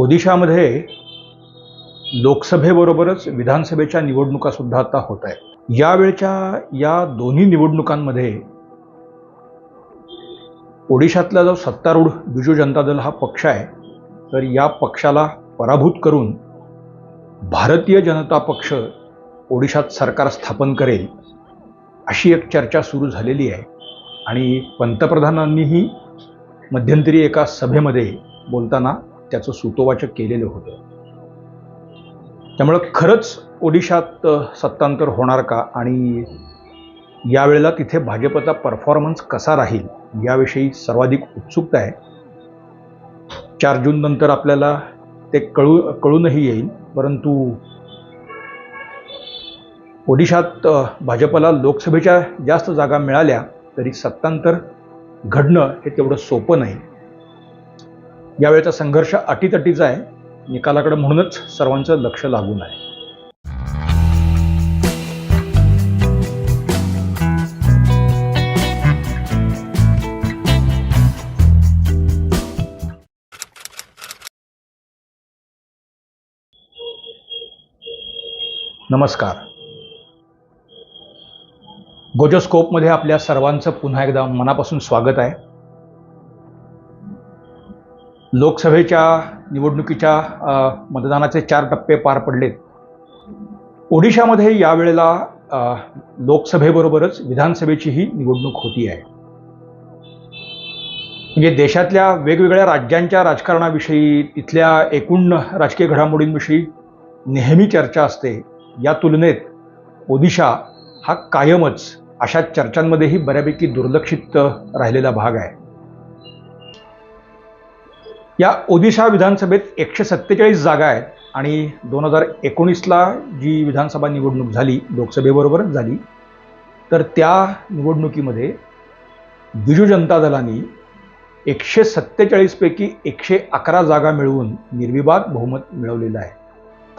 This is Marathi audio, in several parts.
ओदिशामध्ये लोकसभेबरोबरच विधानसभेच्या निवडणुकासुद्धा आता होत आहेत. यावेळच्या या दोन्ही निवडणुकांमध्ये ओडिशातला जो सत्तारूढ बिजू जनता दल हा पक्ष आहे तर या पक्षाला पराभूत करून भारतीय जनता पक्ष ओडिशात सरकार स्थापन करेल अशी एक चर्चा सुरू झालेली आहे. आणि पंतप्रधानांनीही मध्यंतरी एका सभेमध्ये बोलताना त्याचं सुतोवाचक केलेलं होतं. त्यामुळं खरंच ओडिशात सत्तांतर होणार का? आणि यावेळेला तिथे भाजपचा परफॉर्मन्स कसा राहील? याविषयी सर्वाधिक उत्सुकता आहे. चार जून नंतर आपल्याला ते कळू कळूनही येईल. परंतु ओडिशात भाजपला लोकसभेच्या जास्त जागा मिळाल्या तरी सत्तांतर घडणं हे तेवढं सोपं नाही. यावेळेचा संघर्ष अटीतटीचा आहे. निकालाकडे म्हणूनच सर्वांचं लक्ष लागून आहे. नमस्कार. गोजोस्कोपमध्ये आपल्या सर्वांचं पुन्हा एकदा मनापासून स्वागत आहे. लोकसभेच्या निवडणुकीच्या मतदानाचे चार टप्पे पार पडलेत. ओडिशामध्ये यावेळेला लोकसभेबरोबरच विधानसभेचीही निवडणूक होती आहे. म्हणजे देशातल्या वेगवेगळ्या राज्यांच्या राजकारणाविषयी तिथल्या एकूण राजकीय घडामोडींविषयी नेहमी चर्चा असते. या तुलनेत ओदिशा हा कायमच अशा चर्चांमध्येही बऱ्यापैकी दुर्लक्षित राहिलेला भाग आहे. या ओदिशा विधानसभेत एकशे सत्तेचाळीस जागा आहेत आणि दोन हजार एकोणीसला जी विधानसभा निवडणूक झाली लोकसभेबरोबरच झाली तर त्या निवडणुकीमध्ये बिजू जनता दलाने एकशे सत्तेचाळीसपैकी एकशे अकरा जागा मिळवून निर्विवाद बहुमत मिळवलेलं आहे.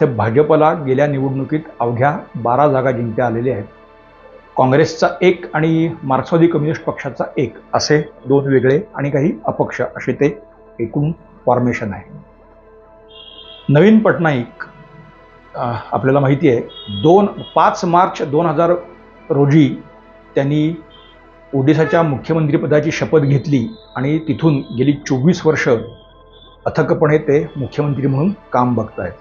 तर भाजपला गेल्या निवडणुकीत अवघ्या बारा जागा जिंकता आलेल्या आहेत. काँग्रेसचा एक आणि मार्क्सवादी कम्युनिस्ट पक्षाचा एक असे दोन वेगळे आणि काही अपक्ष असे ते एकूण फॉर्मेशन आहे. नवीन पटनाईक आपल्याला माहिती आहे दोन पाच मार्च दोन हजार रोजी त्यांनी ओडिसाच्या मुख्यमंत्रीपदाची शपथ घेतली आणि तिथून गेली चोवीस वर्ष अथकपणे ते मुख्यमंत्री म्हणून काम बघतायत.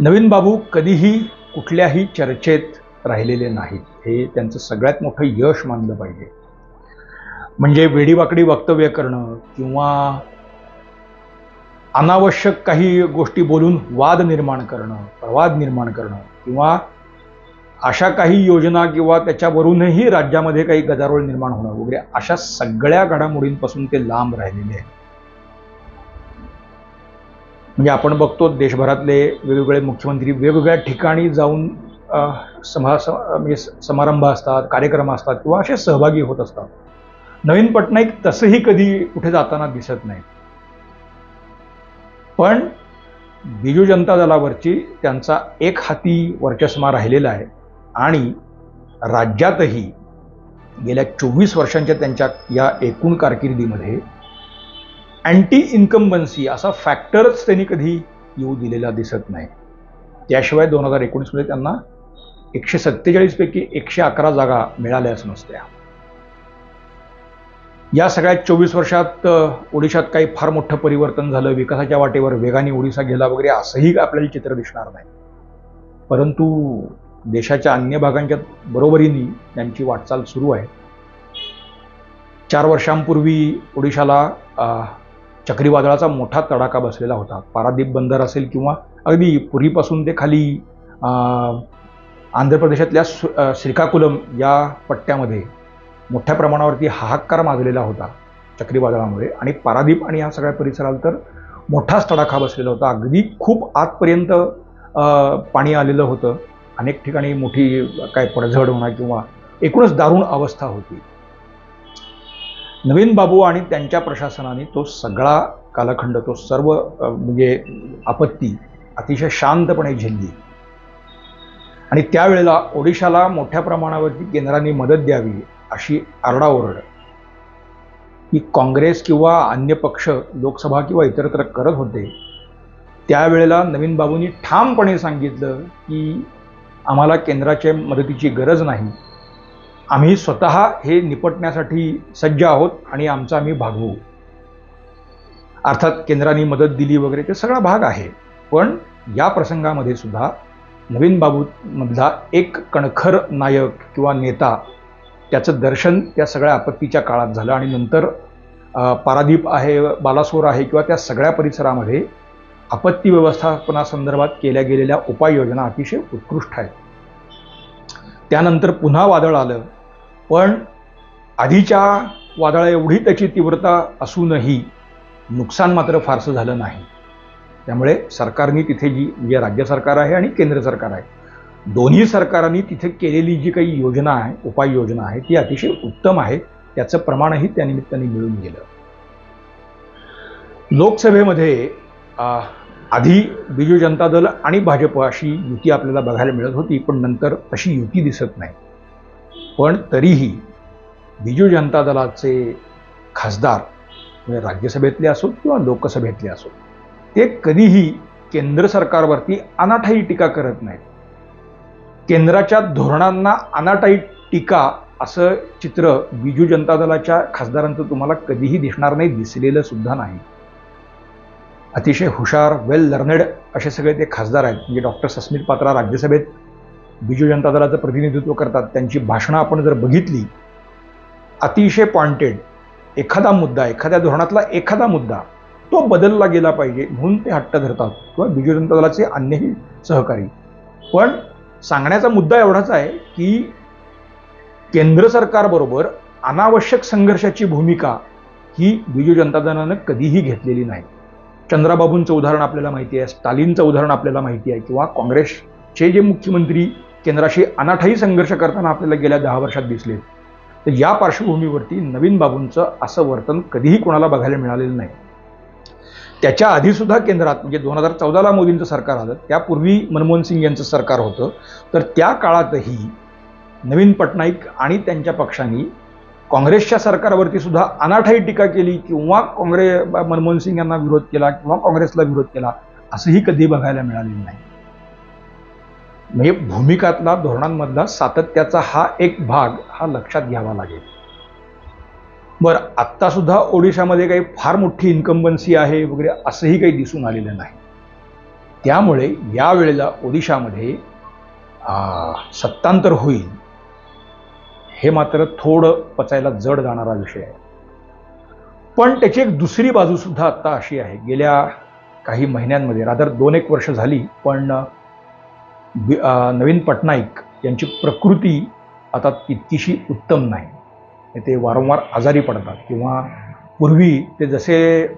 नवीन बाबू कधीही कुठल्याही चर्चेत राहिलेले नाहीत. हे त्यांचं सगळ्यात मोठं यश मानलं पाहिजे. म्हणजे वेडीवाकडी वक्तव्य करणं किंवा अनावश्यक काही गोष्टी बोलून वाद निर्माण करणं प्रवाद निर्माण करणं किंवा अशा काही योजना किंवा त्याच्यावरूनही राज्यामध्ये काही गदारोळ निर्माण होणं वगैरे अशा सगळ्या घडामोडींपासून ते लांब राहिलेले आहेत. म्हणजे आपण बघतो देशभरातले वेगवेगळे मुख्यमंत्री वेगवेगळ्या ठिकाणी जाऊन समा म्हणजे समारंभ असतात कार्यक्रम असतात किंवा असे सहभागी होत असतात. नवीन पटनाईक तसंही कधी कुठे जाताना दिसत नाही. पण बिजू जनता दलावरची त्यांचा एक हाती वर्चस्मा राहिलेला आहे आणि राज्यातही गेल्या चोवीस वर्षांच्या त्यांच्या या एकूण कारकिर्दीमध्ये अँटी इन्कम्बन्सी असा फॅक्टरच त्यांनी कधी येऊ दिलेला दिसत नाही. त्याशिवाय दोन हजार एकोणीसमध्ये त्यांना एकशे सत्तेचाळीसपैकी एकशे अकरा जागा मिळाल्याच नसत्या. या सगळ्या चोवीस वर्षात ओडिशात काही फार मोठं परिवर्तन झालं विकासाच्या वाटेवर वेगाने ओडिसा गेला वगैरे असंही आपल्याला चित्र दिसणार नाही. परंतु देशाच्या अन्य भागांच्या बरोबरीने त्यांची वाटचाल सुरू आहे. चार वर्षांपूर्वी ओडिशाला चक्रीवादळाचा मोठा तडाखा बसलेला होता. पारादीप बंदर असेल किंवा अगदी पुरीपासून ते खाली आंध्र प्रदेशातल्या श्रीकाकुलम या पट्ट्यामध्ये मोठ्या प्रमाणावरती हाहाकार माजलेला होता चक्रीवादळामुळे. आणि पारादीप आणि या सगळ्या परिसराला तर मोठाच तडाखा बसलेला होता. अगदी खूप आतपर्यंत पाणी आलेलं होतं. अनेक ठिकाणी मोठी काय पडझड होणार किंवा एकूणच दारुण अवस्था होती. नवीन बाबू आणि त्यांच्या प्रशासनाने तो सगळा कालखंड तो सर्व म्हणजे आपत्ती अतिशय शांतपणे झेलली. आणि त्यावेळेला ओडिशाला मोठ्या प्रमाणावरती केंद्राने मदत द्यावी अशी आरडाओरड. की काँग्रेस किंवा अन्य पक्ष लोकसभा किंवा इतरत्र करत होते त्यावेळेला नवीन बाबूंनी ठामपणे सांगितलं की आम्हाला केंद्राच्या मदतीची गरज नाही. आम्ही स्वतः हे निपटण्यासाठी सज्ज आहोत आणि आमचा आम्ही भागवू. अर्थात केंद्राने मदत दिली वगैरे ते सगळा भाग आहे. पण या प्रसंगामध्ये सुद्धा नवीन बाबूमधला एक कणखर नायक किंवा नेता त्याचं दर्शन त्या सगळ्या आपत्तीच्या काळात झालं आणि नंतर पारादीप आहे बालासोर आहे किंवा त्या सगळ्या परिसरामध्ये आपत्ती व्यवस्थापनासंदर्भात केल्या गेलेल्या उपाययोजना अतिशय उत्कृष्ट आहेत. त्यानंतर पुन्हा वादळ आलं पण आधीच्या वादळा एवढी त्याची तीव्रता असूनही नुकसान मात्र फारसं झालं नाही. त्यामुळे सरकारने तिथे जी म्हणजे राज्य सरकार आहे आणि केंद्र सरकार आहे दोन्ही सरकारांनी तिथे केलेली जी काही योजना आहे उपाययोजना आहे ती अतिशय उत्तम आहे. त्याचं प्रमाणही त्या निमित्ताने मिळून गेलं. लोकसभेमध्ये आधी बिजू जनता दल आणि भाजप अशी युती आपल्याला बघायला मिळत होती पण नंतर अशी युती दिसत नाही. पण तरीही बिजू जनता दलाचे खासदार म्हणजे राज्यसभेतले असोत किंवा लोकसभेतले असोत ते कधीही केंद्र सरकारवरती अनाठाई टीका करत नाहीत. केंद्राच्या धोरणांना अनाटाईट टीका असं चित्र बिजू जनता दलाच्या खासदारांचं तुम्हाला कधीही दिसणार नाही दिसलेलं सुद्धा नाही. अतिशय हुशार वेल लर्नेड असे सगळे ते खासदार आहेत. म्हणजे डॉक्टर सस्मित पात्रा राज्यसभेत बिजू जनता दलाचं प्रतिनिधित्व करतात. त्यांची भाषणं आपण जर बघितली अतिशय पॉइंटेड एखादा मुद्दा एखाद्या धोरणातला एखादा मुद्दा तो बदलला गेला पाहिजे म्हणून ते हट्ट धरतात किंवा बिजू जनता दलाचे अन्यही सहकारी. पण सांगण्याचा मुद्दा एवढाच आहे की केंद्र सरकारबरोबर अनावश्यक संघर्षाची भूमिका ही बिजू जनता दलानं कधीही घेतलेली नाही. चंद्राबाबूंचं उदाहरण आपल्याला माहिती आहे स्टालिनचं उदाहरण आपल्याला माहिती आहे किंवा काँग्रेसचे जे मुख्यमंत्री केंद्राशी अनाठाई संघर्ष करताना आपल्याला गेल्या दहा वर्षात दिसले. तर या पार्श्वभूमीवरती नवीन बाबूंचं असं वर्तन कधीही कोणाला बघायला मिळालेलं नाही. त्याच्या आधीसुद्धा केंद्रात म्हणजे दोन हजार चौदाला मोदींचं सरकार आलं त्यापूर्वी मनमोहन सिंग यांचं सरकार होतं. तर त्या काळातही नवीन पटनाईक आणि त्यांच्या पक्षांनी काँग्रेसच्या सरकारवरती सुद्धा अनाठाई टीका केली किंवा काँग्रेस मनमोहन सिंग यांना विरोध केला किंवा काँग्रेसला विरोध केला असंही कधी बघायला मिळालेलं नाही. म्हणजे भूमिकातला धोरणांमधला सातत्याचा हा एक भाग हा लक्षात घ्यावा लागेल. बरं आत्तासुद्धा ओडिशामध्ये काही फार मोठी इन्कम्बन्सी आहे वगैरे असंही काही दिसून आलेलं नाही. त्यामुळे या वेळेला ओडिशामध्ये सत्तांतर होईल हे मात्र थोडं पचायला जड जाणारा विषय आहे. पण त्याची एक दुसरी बाजूसुद्धा आत्ता अशी आहे. गेल्या काही महिन्यांमध्ये रादर दोन एक वर्ष झाली पण नवीन पटनाईक यांची प्रकृती आता तितकीशी उत्तम नाही. ते वारंवार आजारी पडतात. किंवा पूर्वी ते जसे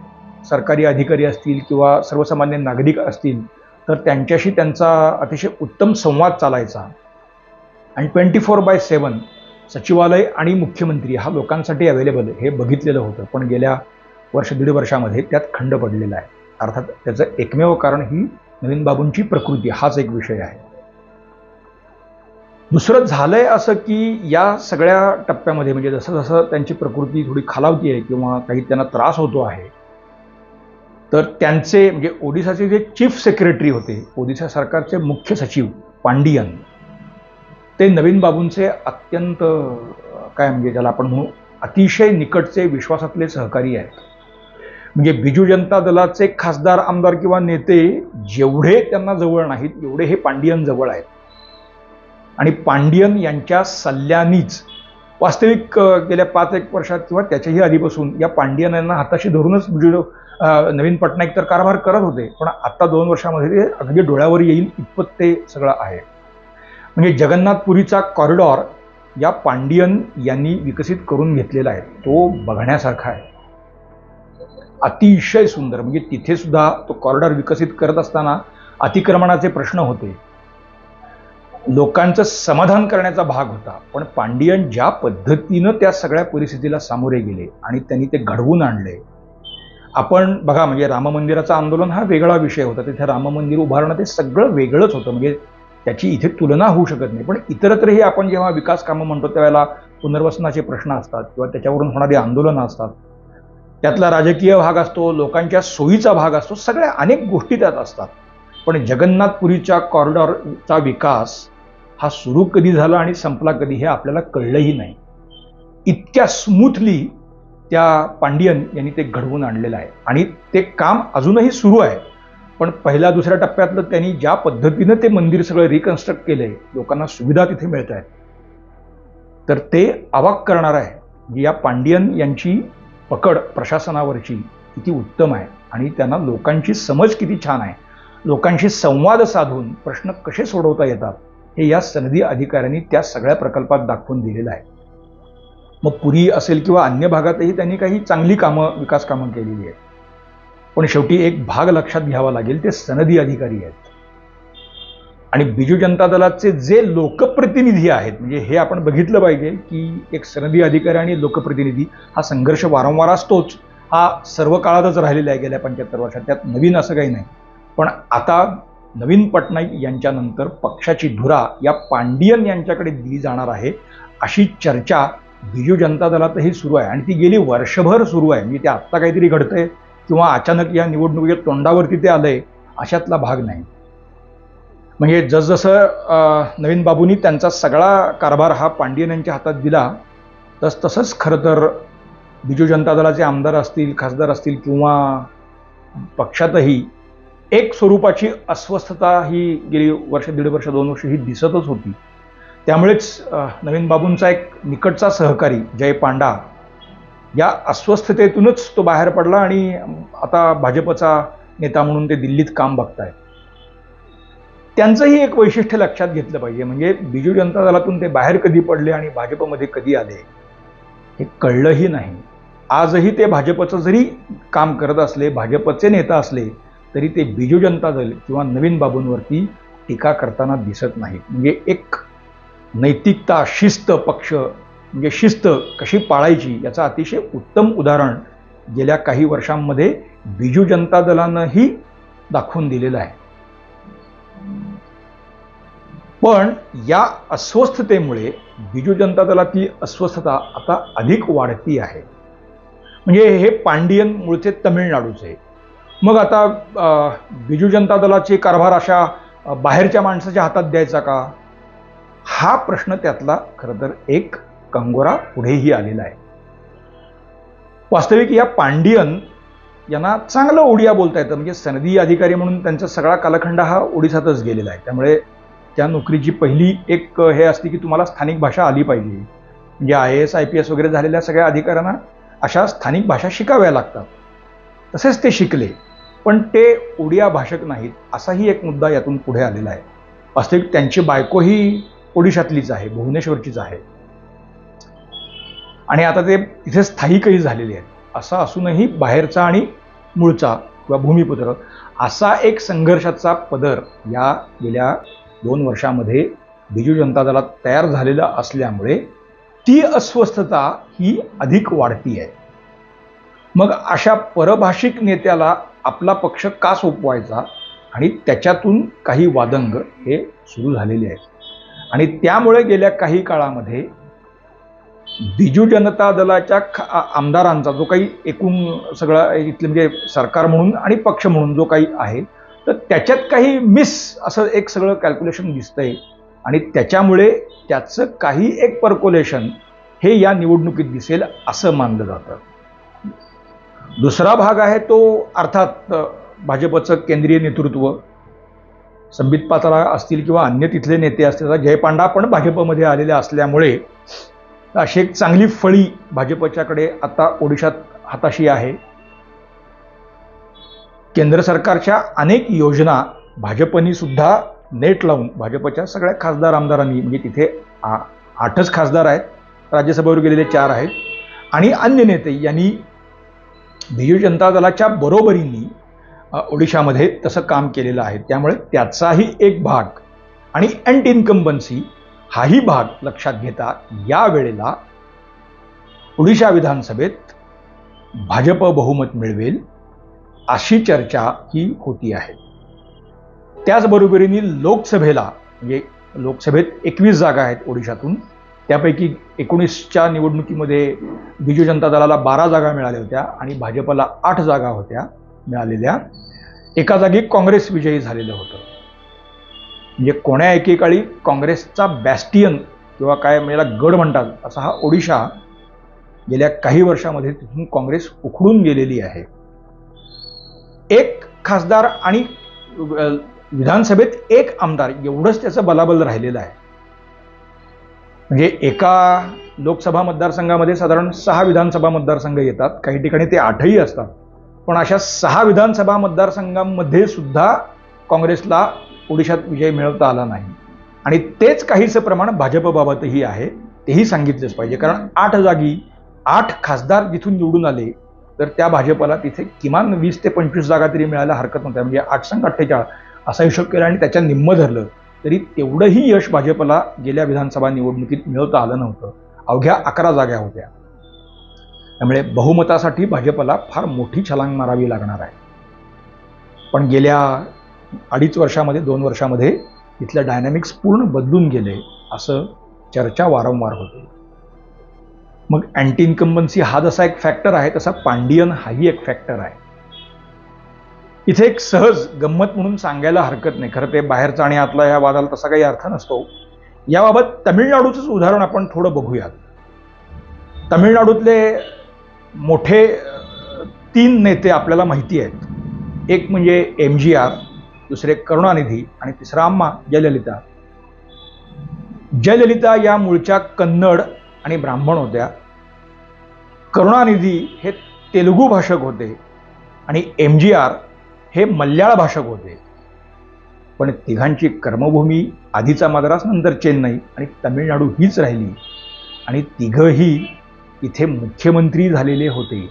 सरकारी अधिकारी असतील किंवा सर्वसामान्य नागरिक असतील तर त्यांच्याशी त्यांचा अतिशय उत्तम संवाद चालायचा. आणि ट्वेंटी फोर बाय सेवन सचिवालय आणि मुख्यमंत्री हा लोकांसाठी अवेलेबल हे बघितलेलं होतं. पण गेल्या वर्ष दीड वर्षामध्ये त्यात खंड पडलेला आहे. अर्थात त्याचं एकमेव कारण ही नवीन बाबूंची प्रकृती हाच एक विषय आहे. दुसरं झालंय असं की या सगळ्या टप्प्यामध्ये म्हणजे जसं जसं त्यांची प्रकृती थोडी खालावती आहे किंवा काही त्यांना त्रास होतो आहे तर त्यांचे म्हणजे ओडिसाचे जे चीफ सेक्रेटरी होते ओडिशा सरकारचे मुख्य सचिव पांडियन ते नवीन बाबूंचे अत्यंत काय म्हणजे ज्याला आपण म्हणू अतिशय निकटचे विश्वासातले सहकारी आहेत. म्हणजे बिजू जनता दलाचे खासदार आमदार किंवा नेते जेवढे त्यांना जवळ नाहीत एवढे हे पांडियन जवळ आहेत. आणि पांडियन यांच्या सल्ल्यानीच वास्तविक गेल्या पाच एक वर्षात किंवा त्याच्याही आधीपासून या पांडियन यांना हाताशी धरूनच बिजू नवीन पटनाईक तर कारभार करत होते. पण आता दोन वर्षामध्ये ते अगदी डोळ्यावर येईल इतपत ते सगळं आहे. म्हणजे जगन्नाथपुरीचा कॉरिडॉर या पांडियन यांनी विकसित करून घेतलेला आहे. तो बघण्यासारखा आहे. अतिशय सुंदर. म्हणजे तिथे सुद्धा तो कॉरिडॉर विकसित करत असताना अतिक्रमणाचे प्रश्न होते. लोकांचं समाधान करण्याचा भाग होता. पण पांडियन ज्या पद्धतीनं त्या सगळ्या परिस्थितीला सामोरे गेले आणि त्यांनी ते घडवून आणले. आपण बघा म्हणजे राम मंदिराचं आंदोलन हा वेगळा विषय होता. तिथे राम मंदिर उभारणं ते सगळं वेगळंच होतं. म्हणजे त्याची इथे तुलना होऊ शकत नाही. पण इतरत्रही आपण जेव्हा विकास कामं म्हणतो त्यावेळेला पुनर्वसनाचे प्रश्न असतात किंवा त्याच्यावरून होणारी आंदोलनं असतात. त्यातला राजकीय भाग असतो लोकांच्या सोयीचा भाग असतो सगळ्या अनेक गोष्टी त्यात असतात. पण जगन्नाथपुरीच्या कॉरिडॉरचा विकास हा सुरू कधी झाला आणि संपला कधी हे आपल्याला कळलंही नाही. इतक्या स्मूथली त्या पांडियन यांनी ते घडवून आणलेलं आहे. आणि ते काम अजूनही सुरू आहे. पण पहिल्या दुसऱ्या टप्प्यातलं त्यांनी ज्या पद्धतीनं ते मंदिर सगळं रिकन्स्ट्रक्ट आहे लोकांना सुविधा तिथे मिळत आहेत तर ते अवाक करणार आहे. की या पांडियन यांची पकड प्रशासनावरची किती उत्तम आहे आणि त्यांना लोकांची समज किती छान आहे. लोकांशी संवाद साधून प्रश्न कसे सोडवता येतात? हे या सनदी अधिकाऱ्यांनी त्या सगळ्या प्रकल्पात दाखवून दिलेलं आहे. मग पुरी असेल किंवा अन्य भागातही त्यांनी काही चांगली कामं विकास कामं केलेली आहेत. पण शेवटी एक भाग लक्षात घ्यावा लागेल ते सनदी अधिकारी आहेत. आणि बिजू जनता दलाचे जे लोकप्रतिनिधी आहेत म्हणजे हे आपण बघितलं पाहिजे की एक सनदी अधिकारी आणि लोकप्रतिनिधी हा संघर्ष वारंवार असतोच. हा सर्व काळातच राहिलेला आहे गेल्या पंच्याहत्तर वर्षात त्यात नवीन असं काही नाही. पण आता नवीन पटनाईक यांच्यानंतर पक्षाची धुरा या पांडियन यांच्याकडे दिली जाणार आहे अशी चर्चा बिजू जनता दलातही सुरू आहे. आणि ती गेली वर्षभर सुरू आहे. म्हणजे ते आत्ता काहीतरी घडतंय किंवा अचानक या निवडणुकीच्या तोंडावरती ते आलंय अशातला भाग नाही. म्हणजे जसजसं नवीन बाबूंनी त्यांचा सगळा कारभार हा पांडियन यांच्या हातात दिला तस तसंच खरं तर बिजू जनता दलाचे आमदार असतील खासदार असतील किंवा पक्षातही एक स्वरूपाची अस्वस्थता ही गेली वर्ष दीड वर्ष दोन वर्ष ही दिसतच होती. त्यामुळेच नवीन बाबूंचा एक निकटचा सहकारी जय पांडा या अस्वस्थतेतूनच तो बाहेर पडला आणि आता भाजपचा नेता म्हणून ते दिल्लीत काम बघतायत. त्यांचंही एक वैशिष्ट्य लक्षात घेतलं पाहिजे म्हणजे बिजू जनता दलातून ते बाहेर कधी पडले आणि भाजपमध्ये कधी आले हे कळलंही नाही. आजही ते भाजपचं जरी काम करत असले भाजपचे नेता असले तरी ते बिजू जनता दल किंवा नवीन बाबूंवरती टीका करताना दिसत नाहीत म्हणजे एक नैतिकता शिस्त पक्ष म्हणजे शिस्त कशी पाळायची याचं अतिशय उत्तम उदाहरण गेल्या काही वर्षांमध्ये बिजू जनता दलानंही दाखवून दिलेलं आहे. पण या अस्वस्थतेमुळे बिजू जनता दलातली अस्वस्थता आता अधिक वाढती आहे. म्हणजे हे पांडियन मूळचे तमिळनाडूचे मग आता बिजू जनता दलाचे कारभार अशा बाहेरच्या माणसाच्या हातात द्यायचा का? हा प्रश्न त्यातला खरं तर एक कंगोरा पुढेही आलेला आहे. वास्तविक या पांडियन यांना चांगलं ओडिया बोलता येतं. म्हणजे सनदी अधिकारी म्हणून त्यांचा सगळा कालखंड हा ओडिसातच गेलेला आहे. त्यामुळे त्या नोकरीची पहिली एक हे असते की तुम्हाला स्थानिक भाषा आली पाहिजे. म्हणजे I S I P S वगैरे झालेल्या सगळ्या अधिकाऱ्यांना अशा स्थानिक भाषा शिकाव्या लागतात. तसेच ते शिकले. पण ते ओडिया भाषक नाहीत असाही एक मुद्दा यातून पुढे आलेला आहे. वास्तविक त्यांची बायको ही ओडिशातलीच आहे भुवनेश्वरचीच आहे. आणि आता ते तिथे स्थायिकही झालेले आहेत. असं असूनही बाहेरचा आणि मूळचा किंवा भूमिपुत्र असा एक संघर्षाचा पदर या गेल्या दोन वर्षामध्ये बिजू जनता दलात तयार झालेला असल्यामुळे ती अस्वस्थता ही अधिक वाढती आहे मग अशा परभाषिक नेत्याला आपला पक्ष का सोपवायचा आणि त्याच्यातून काही वादंग हे सुरू झालेले आहेत. आणि त्यामुळे गेल्या काही काळामध्ये बिजू जनता दलाच्या आमदारांचा जो काही एकूण सगळा इथले म्हणजे सरकार म्हणून आणि पक्ष म्हणून जो काही आहे तर त्याच्यात काही मिस असं एक सगळं कॅल्क्युलेशन दिसतंय. आणि त्याच्यामुळे त्याचं काही एक पर्कोलेशन हे या निवडणुकीत दिसेल असं मानलं जातं. दुसरा भाग आहे तो अर्थात भाजपचं केंद्रीय नेतृत्व. संबित पात्रा असतील किंवा अन्य तिथले नेते असतील जयपांडा पण भाजपमध्ये आलेले असल्यामुळे अशी एक चांगली फळी भाजपच्याकडे आता ओडिशात हाताशी आहे. केंद्र सरकारच्या अनेक योजना भाजपनी सुद्धा नेट लावून भाजपच्या सगळ्या खासदार आमदारांनी म्हणजे तिथे आ- आठच खासदार आहेत राज्यसभेवर गेलेले चार आहेत आणि अन्य नेते यांनी बिजू जनता दलाच्या बरोबरींनी ओडिशामध्ये तसं काम केलेलं आहे. त्यामुळे त्याचाही एक भाग आणि अँट इन्कम्बन्सी हाही भाग लक्षात घेता या वेळेला ओडिशा विधानसभेत भाजप बहुमत मिळवेल अशी चर्चा ही होती आहे. त्याचबरोबरीने लोकसभेला म्हणजे लोकसभेत एकवीस जागा आहेत ओडिशातून त्यापैकी एकोणीसच्या निवडणुकीमध्ये बिजू जनता दलाला बारा जागा मिळाल्या होत्या आणि भाजपला आठ जागा होत्या मिळालेल्या. एका जागी काँग्रेस विजयी झालेलं होतं. म्हणजे कोण्या एकेकाळी काँग्रेसचा बॅस्टियन किंवा काय म्हणजे गड म्हणतात असा हा ओडिशा गेल्या काही वर्षामध्ये तिथून काँग्रेस उखडून गेलेली आहे. एक खासदार आणि विधानसभेत एक आमदार एवढंच त्याचं बलाबल राहिलेलं आहे. म्हणजे एका लोकसभा मतदारसंघामध्ये साधारण सहा विधानसभा मतदारसंघ येतात. काही ठिकाणी ते आठही असतात. पण अशा सहा विधानसभा मतदारसंघांमध्ये सुद्धा काँग्रेसला ओडिशात विजय मिळवता आला नाही. आणि तेच काहीचं प्रमाण भाजपबाबतही आहे. तेही सांगितलंच पाहिजे. कारण आठ जागी आठ खासदार जिथून निवडून आले तर त्या भाजपला तिथे किमान वीस ते पंचवीस जागा तरी मिळायला हरकत नव्हत्या म्हणजे आठ संघ अठ्ठेचाळीस असा हिशोब केला आणि त्याच्या निम्म धरलं. तरी तेवढंही यश भाजपला गेल्या विधानसभा निवडणुकीत मिळवता आलं नव्हतं. अवघ्या अकरा जागा होत्या. त्यामुळे बहुमतासाठी भाजपला फार मोठी छलांग मारावी लागणार आहे. पण गेल्या अडीच वर्षामध्ये दोन वर्षामध्ये इथलं डायनॅमिक्स पूर्ण बदलून गेले असं चर्चा वारंवार होते. मग अँटी इन्कम्बन्सी हा जसा एक फॅक्टर आहे तसा पांडियन हाही एक फॅक्टर आहे. इथे एक सहज गंमत म्हणून सांगायला हरकत नाही. खरं ते बाहेरचा आणि आतला या वादाला तसा काही अर्थ नसतो. याबाबत तमिळनाडूचंच उदाहरण आपण थोडं बघूयात. तमिळनाडूतले मोठे तीन नेते आपल्याला माहिती आहेत. एक म्हणजे एम जी आर दुसरे करुणानिधी आणि तिसरा अम्मा जयललिता. जयललिता या मूळच्या कन्नड आणि ब्राह्मण होत्या. करुणानिधी हे तेलुगू भाषक होते आणि एम जी आर हे मल्याळ भाषक होते. पण तिघांची कर्मभूमी आधीचा मद्रास नंतर चेन्नई आणि तमिळनाडू हीच राहिली. आणि तिघंही इथे मुख्यमंत्री झालेले होते.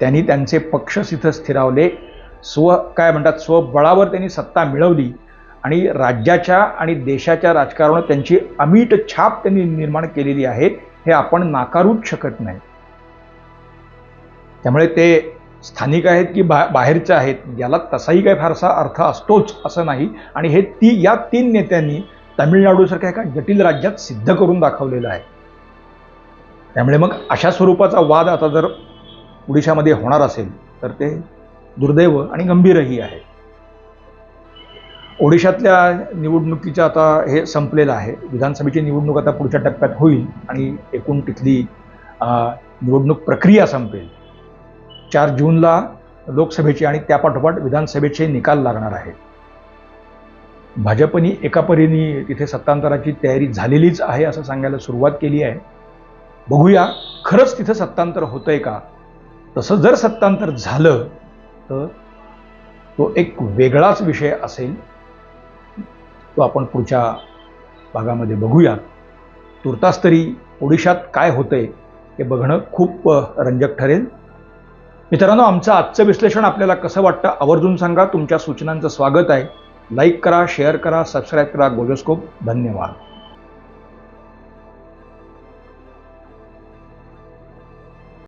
त्यांनी त्यांचे पक्ष तिथं स्थिरावले. स्व काय म्हणतात स्वबळावर त्यांनी सत्ता मिळवली आणि राज्याच्या आणि देशाच्या राजकारणात त्यांची अमीट छाप त्यांनी निर्माण केलेली आहे हे आपण नाकारूच शकत नाही. त्यामुळे ते स्थानिक आहेत की बा बाहेरच्या आहेत याला तसाही काही फारसा अर्थ असतोच असं नाही. आणि हे ती या तीन नेत्यांनी तमिळनाडूसारख्या एका जटिल राज्यात सिद्ध करून दाखवलेलं आहे. त्यामुळे मग अशा स्वरूपाचा वाद आता जर ओडिशामध्ये होणार असेल तर ते दुर्दैव आणि गंभीरही आहे. ओडिशातल्या निवडणुकीचं आता हे संपलेलं आहे. विधानसभेची निवडणूक आता पुढच्या टप्प्यात होईल आणि एकूण तिथली निवडणूक प्रक्रिया संपेल. चार जूनला लोकसभेचे आणि त्यापाठोपाठ विधानसभेचे निकाल लागणार आहेत. भाजपनी एका परीने तिथे सत्तांतराची तयारी झालेलीच आहे असं सांगायला सुरुवात केली आहे. बघूया खरंच तिथं सत्तांतर होतंय का? तसं जर सत्तांतर झालं तर तो एक वेगळाच विषय असेल. तो आपण पुढच्या भागामध्ये बघूया. तुर्तास तरी ओडिशात काय होतंय हे बघणं खूप रंजक ठरेल. मित्रांनो आमचं आजचं विश्लेषण आपल्याला कसं वाटतं आवर्जून सांगा. तुमच्या सूचनांचं स्वागत आहे. लाईक करा शेअर करा सबस्क्राईब करा. गोजोस्कोप. धन्यवाद.